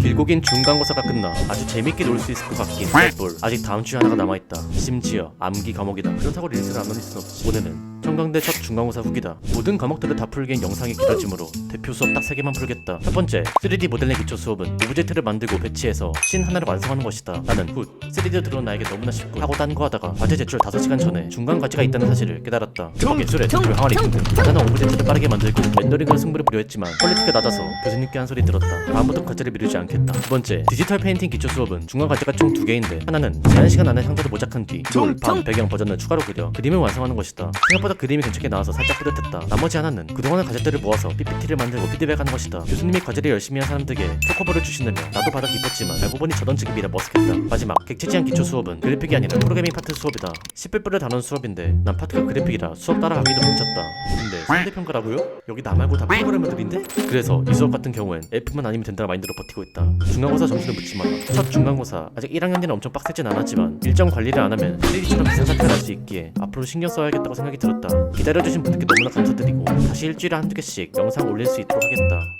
길고 긴 중간고사가 끝나 아주 재밌게 놀 수 있을 것 같긴 볼. 아직 다음 주에 하나가 남아있다. 심지어 암기 과목이다. 그렇다고 릴스를 안 올릴 순 없지 오늘은 청강대 첫 중간고사 후기다. 모든 과목들을 다 풀기엔 영상이 길어지므로 대표 수업 딱 3개만 풀겠다. 첫 번째 3D 모델링 기초 수업은 오브젝트를 만들고 배치해서 씬 하나를 완성하는 것이다. 나는 훗 3D 들어온 나에게 너무나 쉽고 하고 딴거하다가 과제 제출 5시간 전에 중간 과제가 있다는 사실을 깨달았다. 예술의 대표 항아리 등등 나는 오브젝트를 빠르게 만들고 렌더링을 승부를 보려 했지만 퀄리티가 낮아서 교수님께 한 소리 들었다. 다음부터 과제를 미루지 않겠다. 두 번째 디지털 페인팅 기초 수업은 중간 과제가 총 두 개인데 하나는 제한 시간 안에 상자를 모작한 뒤 롤, 밤, 배경 버전을 추가로 그려 그림을 완성하는 것이다. 생각보다 그림이 괜찮게 나와서 살짝 뿌듯했다. 나머지 하나는 그동안의 과제들을 모아서 PPT를 만들고 피드백하는 것이다. 교수님이 과제를 열심히 한 사람들에게 초코볼을 주신다며 나도 받아 기뻤지만 알고 보니 저던 직업이라 머쓱했다. 마지막 객체지향 기초 수업은 그래픽이 아니라 프로그래밍 파트 수업이다. 10불불을 다룬 수업인데 난 파트가 그래픽이라 수업 따라가기도 벅찼다. 근데 상대평가라고요? 여기 나 말고 다 프로그래머들인데? 그래서 이 수업 같은 경우엔 F만 아니면 된다는 마인드로 버티고 있다. 중간고사 점수는 묻지 마라 첫 중간고사 아직 1학년이라 엄청 빡세진 않았지만 일정 관리를 안 하면 1일처럼 비슷한 사태가 날수 있기에 앞으로 신경 써야겠다고 생각이 들었다 기다려주신 분들께 너무나 감사드리고 다시 일주일에 한두 개씩 영상 올릴 수 있도록 하겠다